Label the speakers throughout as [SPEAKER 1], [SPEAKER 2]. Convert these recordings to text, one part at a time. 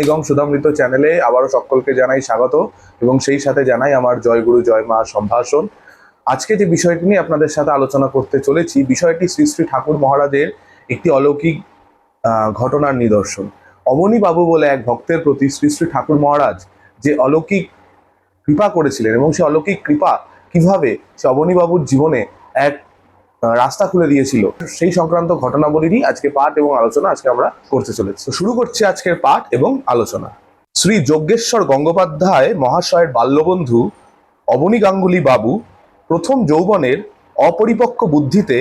[SPEAKER 1] নিগম সুধামৃত চ্যানেলে আবারও সকলকে জানাই স্বাগত এবং সেই সাথে জানাই আমার জয়গুরু, জয় মা সম্ভাষণ। আজকে যে বিষয়টি নিয়ে আপনাদের সাথে আলোচনা করতে চলেছি, বিষয়টি শ্রী শ্রী ঠাকুর মহারাজের একটি অলৌকিক ঘটনার নিদর্শন। অবনী বাবু বলে এক ভক্তের প্রতি শ্রী শ্রী ঠাকুর মহারাজ যে অলৌকিক কৃপা করেছিলেন এবং সে অলৌকিক কৃপা কীভাবে সে অবনী বাবুর জীবনে এক রাস্তা খুলে দিয়েছিল। সেই সংক্রান্ত ঘটনাবলীরই আজকে পাঠ এবং আলোচনা আজকে আমরা করতে চলেছি। শুরু করছি আজকের পাঠ এবং আলোচনা। শ্রী যজ্ঞেশ্বর গঙ্গোপাধ্যায় মহাশয়ের বাল্যবন্ধু অবনী গাঙ্গুলি বাবু প্রথম যৌবনের অপরিপক্ক বুদ্ধিতে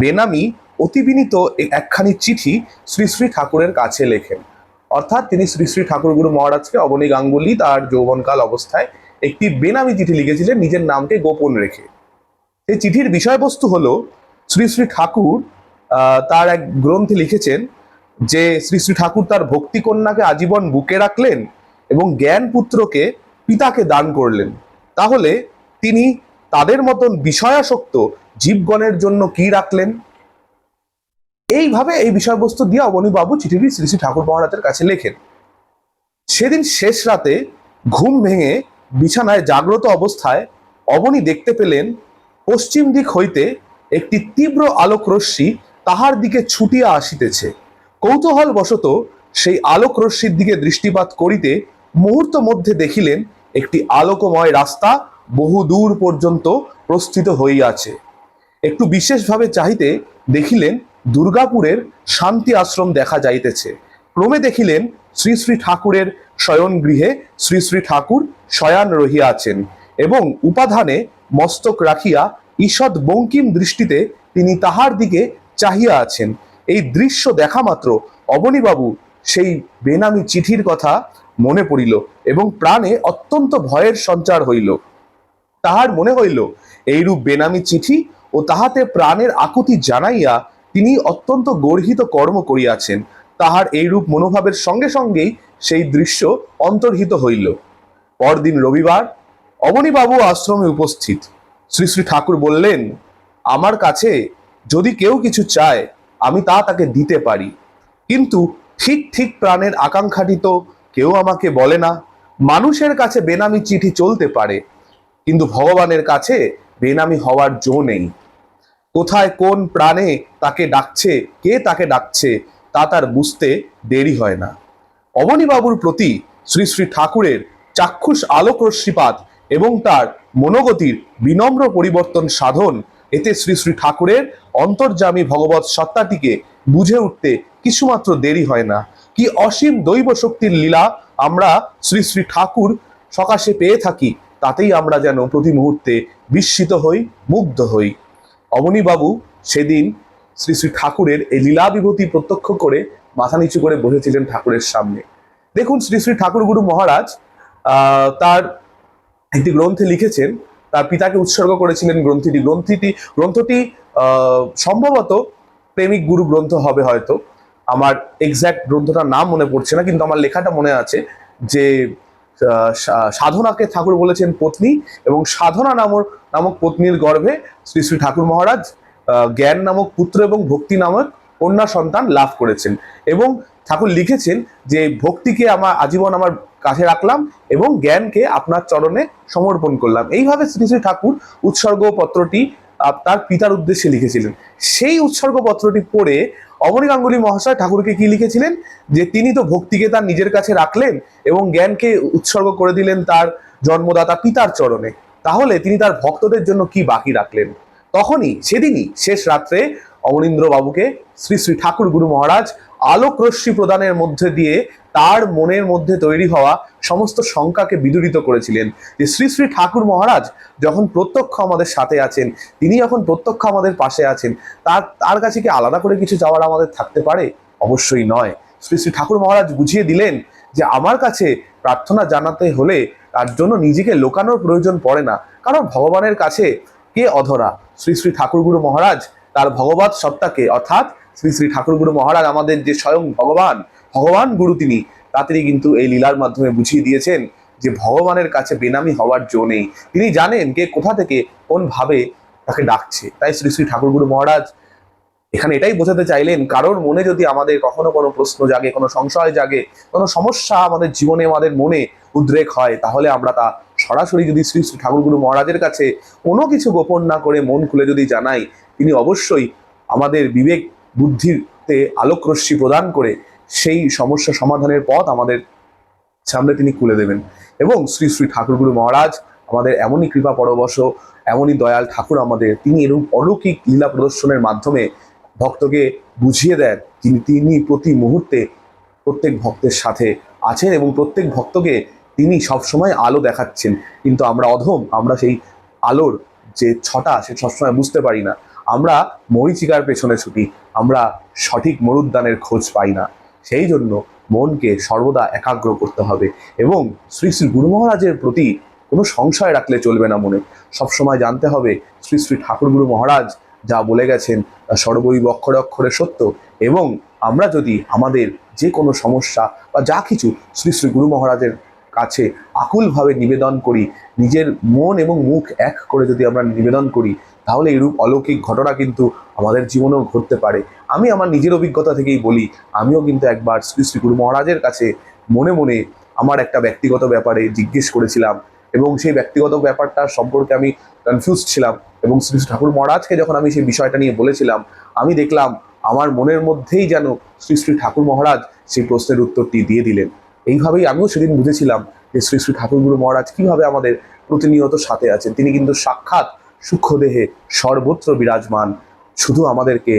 [SPEAKER 1] বেনামি অতিবিনীত একখানি চিঠি শ্রী শ্রী ঠাকুরের কাছে লেখেন। অর্থাৎ তিনি শ্রী শ্রী ঠাকুর গুরু মহারাজকে অবনী গাঙ্গুলি তার যৌবনকাল অবস্থায় একটি বেনামি চিঠি লিখেছিলেন, নিজের নামকে গোপন রেখে। সেই চিঠির বিষয়বস্তু হলো শ্রী শ্রী ঠাকুর তার এক গ্রন্থে লিখেছেন যে শ্রী শ্রী ঠাকুর তার ভক্তি কন্যাকে আজীবন বুকে রাখলেন এবং জ্ঞান পুত্রকে পিতাকে দান করলেন। তাহলে তিনি তাদের মতন বিষয়াসক্ত জীবগণের জন্য কি রাখলেন? এইভাবে এই বিষয়বস্তু দিয়ে অবনীবাবু চিঠিটি শ্রী শ্রী ঠাকুর মহারাজের কাছে লেখেন। সেদিন শেষ রাতে ঘুম ভেঙে বিছানায় জাগ্রত অবস্থায় অবনী দেখতে পেলেন পশ্চিম দিক হইতে একটি তীব্র আলোক রশ্মি তাহার দিকে ছুটিয়া আসিতেছে। কৌতূহল বশত সেই আলোক রশ্মির দিকে দৃষ্টিপাত করিতে মুহূর্ত মধ্যে দেখিলেন একটি আলোকময় রাস্তা বহু দূর পর্যন্ত প্রস্থিত হইয়াছে। একটু বিশেষভাবে চাহিতে দেখিলেন দুর্গাপুরের শান্তি আশ্রম দেখা যাইতেছে। ক্রমে দেখিলেন শ্রী শ্রী ঠাকুরের শয়ন গৃহে শ্রী শ্রী ঠাকুর শয়ান রহিয়াছেন এবং উপাধানে মস্তক রাখিয়া ঈষৎ বঙ্কিম দৃষ্টিতে তিনি তাহার দিকে চাহিয়া আছেন। এই দৃশ্য দেখা মাত্র অবনীবাবু সেই বেনামি চিঠির কথা মনে পড়িল এবং প্রাণে অত্যন্ত ভয়ের সঞ্চার হইল। তাহার মনে হইল, এইরূপ বেনামি চিঠি ও তাহাতে প্রাণের আকুতি জানাইয়া তিনি অত্যন্ত গর্হিত কর্ম করিয়াছেন। তাহার এইরূপ মনোভাবের সঙ্গে সঙ্গেই সেই দৃশ্য অন্তর্হিত হইল। পরদিন রবিবার অবনীবাবু আশ্রমে উপস্থিত। শ্রী শ্রী ঠাকুর বললেন, আমার কাছে যদি কেউ কিছু চায়, আমি তা তাকে দিতে পারি। কিন্তু ঠিক ঠিক প্রাণের আকাঙ্ক্ষাটি তো কেউ আমাকে বলে না। মানুষের কাছে বেনামি চিঠি চলতে পারে, কিন্তু ভগবানের কাছে বেনামি হওয়ার জো নেই। কোথায় কোন প্রাণে তাকে ডাকছে, কে তাকে ডাকছে, তা তার বুঝতে দেরি হয় না। অবনীবাবুর প্রতি শ্রী শ্রী ঠাকুরের চাক্ষুষ আলোক রশ্মিপাত এবং তার মনোগতির বিনম্র পরিবর্তন সাধন এতে শ্রী শ্রী ঠাকুরের অন্তর্যামী ভগবত সত্তাটিকে বুঝে উঠতে কিছুমাত্র দেরি হয় না। কি অসীম দৈব শক্তির লীলা আমরা শ্রী শ্রী ঠাকুর সকাশে পেয়ে থাকি, তাতেই আমরা যেন প্রতি মুহূর্তে বিস্মিত হই, মুগ্ধ হই। অবনীবাবু সেদিন শ্রী শ্রী ঠাকুরের এই লীলা বিভূতি প্রত্যক্ষ করে মাথা নিচু করে বসেছিলেন ঠাকুরের সামনে। দেখুন শ্রী শ্রী ঠাকুর গুরু মহারাজ তার একটি গ্রন্থে লিখেছেন, তার পিতাকে উৎসর্গ করেছিলেন গ্রন্থিটি। গ্রন্থিটি, গ্রন্থটি সম্ভবত প্রেমিক গুরু গ্রন্থ হবে হয়তো। আমার এক্স্যাক্ট গ্রন্থটার নাম মনে পড়ছে না, কিন্তু আমার লেখাটা মনে আছে যে সাধনাকে ঠাকুর বলেছেন পত্নী এবং সাধনা নামক নামক পত্নীর গর্ভে শ্রী শ্রী ঠাকুর মহারাজ জ্ঞান নামক পুত্র এবং ভক্তি নামক কন্যা সন্তান লাভ করেছেন। এবং ঠাকুর লিখেছেন যে ভক্তিকে আমার আজীবন আমার কাছে রাখলাম এবং জ্ঞানকে আপনার চরণে সমর্পণ করলাম। এইভাবে শ্রী শ্রী ঠাকুর উৎসর্গ পত্রটি তার পিতার উদ্দেশ্যে লিখেছিলেন। সেই উৎসর্গ পত্রটি পড়ে অমরি গাঙ্গুলি মহাশয় ঠাকুরকে কি লিখেছিলেন? যে তিনি তো ভক্তিকে তার নিজের কাছে রাখলেন এবং জ্ঞানকে উৎসর্গ করে দিলেন তার জন্মদাতা পিতার চরণে। তাহলে তিনি তার ভক্তদের জন্য কি বাকি রাখলেন? তখনই, সেদিনই, শেষ রাত্রে অমনীন্দ্র বাবুকে শ্রী শ্রী ঠাকুর গুরু মহারাজ আলোক রশ্মি প্রদানের মধ্যে দিয়ে তার মনের মধ্যে তৈরি হওয়া সমস্ত শঙ্কাকে বিদূরিত করেছিলেন। যে শ্রী শ্রী ঠাকুর মহারাজ যখন প্রত্যক্ষ আমাদের সাথে আছেন, তিনি যখন প্রত্যক্ষ আমাদের পাশে আছেন, তার তার কাছে কি আলাদা করে কিছু যাওয়ার আমাদের থাকতে পারে? অবশ্যই নয়। শ্রী শ্রী ঠাকুর মহারাজ বুঝিয়ে দিলেন যে আমার কাছে প্রার্থনা জানাতে হলে তার জন্য নিজেকে লোকানোর প্রয়োজন পড়ে না। কারণ ভগবানের কাছে কে অধরা? শ্রী শ্রী ঠাকুর গুরু মহারাজ তার ভগবত সত্তাকে, অর্থাৎ শ্রী শ্রী ঠাকুর গুরু মহারাজ আমাদের যে স্বয়ং ভগবান ভগবান গুরু তিনি তা তিনি কিন্তু এই লীলার মাধ্যমে বুঝিয়ে দিয়েছেন যে ভগবানের কাছে বেনামি হওয়ার জো নেই। তিনি জানেন কে কোথা থেকে কোন ভাবে তাকে ডাকছে। তাই শ্রী শ্রী ঠাকুর গুরু মহারাজ এখানে এটাই বোঝাতে চাইলেন, কারোর মনে যদি আমাদের কখনো কোনো প্রশ্ন জাগে, কোনো সংশয় জাগে, কোনো সমস্যা আমাদের জীবনে, আমাদের মনে উদ্রেক হয়, তাহলে আমরা তা সরাসরি যদি শ্রী শ্রী ঠাকুরগুরু মহারাজের কাছে কোনো কিছু গোপন না করে মন খুলে যদি জানাই, তিনি অবশ্যই আমাদের বিবেক বুদ্ধিতে আলোক রশ্মি প্রদান করে সেই সমস্যা সমাধানের পথ আমাদের সামনে তিনি খুলে দেবেন। এবং শ্রী শ্রী ঠাকুরগুরু মহারাজ, আমাদের এমনই কৃপা পরবশ, এমনই দয়াল ঠাকুর আমাদের, তিনি এরকম অলৌকিক লীলা প্রদর্শনের মাধ্যমে ভক্তকে বুঝিয়ে দেন তিনি তিনি প্রতি মুহূর্তে প্রত্যেক ভক্তের সাথে আছেন এবং প্রত্যেক ভক্তকে তিনি সবসময় আলো দেখাচ্ছেন। কিন্তু আমরা অধম, আমরা সেই আলোর যে ছটা, সে সবসময় বুঝতে পারি না। আমরা মরিচিকার পেছনে ছুটি আমরা সঠিক মরুদ্যানের খোঁজ পাই না। সেই জন্য মনকে সর্বদা একাগ্র করতে হবে এবং শ্রী শ্রী গুরু মহারাজের প্রতি কোনো সংশয় রাখলে চলবে না মনে। সবসময় জানতে হবে শ্রী শ্রী ঠাকুর গুরু মহারাজ যা বলে গেছেন তা সর্বই অক্ষরে অক্ষরে সত্য এবং আমরা যদি আমাদের যে কোনো সমস্যা বা যা কিছু শ্রী শ্রী গুরু মহারাজের কাছে আকুলভাবে নিবেদন করি, নিজের মন এবং মুখ এক করে যদি আমরা নিবেদন করি তাহলে এরূপ অলৌকিক ঘটনা কিন্তু আমাদের জীবনেও ঘটতে পারে। আমি আমার নিজের অভিজ্ঞতা থেকেই বলি, আমিও কিন্তু একবার শ্রী শ্রী গুরু মহারাজের কাছে মনে মনে আমার একটা ব্যক্তিগত ব্যাপারে জিজ্ঞেস করেছিলাম এবং সেই ব্যক্তিগত ব্যাপারটা সম্পর্কে আমি কনফিউজ ছিলাম এবং শ্রী শ্রী ঠাকুর মহারাজকে যখন আমি সেই বিষয়টা নিয়ে বলেছিলাম, আমি দেখলাম আমার মনের মধ্যেই যেন শ্রী শ্রী ঠাকুর মহারাজ সেই প্রশ্নের উত্তরটি দিয়ে দিলেন। এইভাবেই আমিও সেদিন বুঝেছিলাম যে শ্রী শ্রী ঠাকুর গুরু মহারাজ কীভাবে আমাদের প্রতিনিয়ত সাথে আছেন। তিনি কিন্তু সাক্ষাৎ সূক্ষ্মদেহে সর্বত্র বিরাজমান। শুধু আমাদেরকে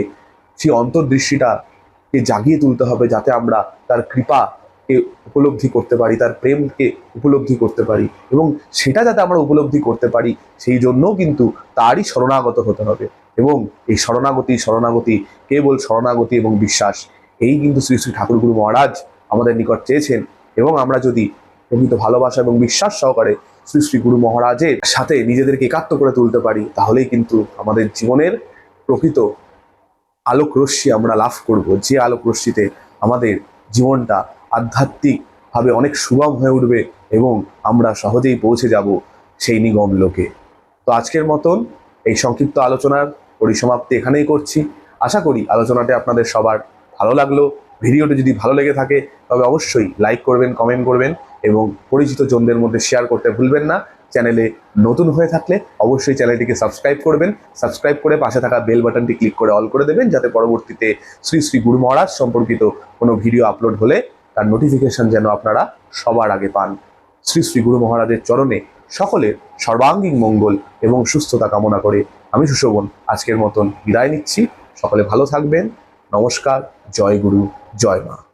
[SPEAKER 1] সেই অন্তর্দৃষ্টিটাকে জাগিয়ে তুলতে হবে যাতে আমরা তার কৃপাকে উপলব্ধি করতে পারি, তার প্রেমকে উপলব্ধি করতে পারি এবং সেটা যাতে আমরা উপলব্ধি করতে পারি, সেই জন্যও কিন্তু তারই শরণাগত হতে হবে এবং এই শরণাগতি শরণাগতি, কেবল শরণাগতি এবং বিশ্বাস, এই কিন্তু শ্রী শ্রী ঠাকুরগুরু মহারাজ আমাদের নিকট চেয়েছেন এবং আমরা যদি প্রকৃত ভালোবাসা এবং বিশ্বাস সহকারে শ্রী শ্রী গুরু মহারাজের সাথে নিজেদেরকে একাত্ম করে তুলতে পারি, তাহলেই কিন্তু আমাদের জীবনের প্রকৃত আলোক রশ্মি আমরা লাভ করব। যে আলোক রশ্মিতে আমাদের জীবনটা আধ্যাত্মিকভাবে অনেক সুগম হয়ে উঠবে এবং আমরা সহজেই পৌঁছে যাব সেই নিগম লোকে। তো আজকের মতন এই সংক্ষিপ্ত আলোচনার পরিসমাপ্তি এখানেই করছি। আশা করি আলোচনাটি আপনাদের সবার ভালো লাগল। ভিডিওটি যদি ভালো লেগে থাকে, তবে অবশ্যই লাইক করবেন কমেন্ট করবেন। এবং পরিচিত জনদের মধ্যে শেয়ার করতে ভুলবেন না। চ্যানেলে নতুন হয়ে থাকলে অবশ্যই চ্যানেলটিকে সাবস্ক্রাইব করবেন। সাবস্ক্রাইব করে পাশে থাকা বেল বাটনটি ক্লিক করে অল করে দেবেন যাতে পরবর্তীতে শ্রী শ্রী গুরু মহারাজ সম্পর্কিত কোনো ভিডিও আপলোড হলে তার নোটিফিকেশন যেন আপনারা সবার আগে পান। শ্রী শ্রী গুরু মহারাজের চরণে সকলের সর্বাঙ্গীন মঙ্গল এবং সুস্থতা কামনা করে আমি সুশোভন আজকের মতন বিদায় নিচ্ছি। সকলে ভালো থাকবেন। নমস্কার। জয় গুরু। জয় মা।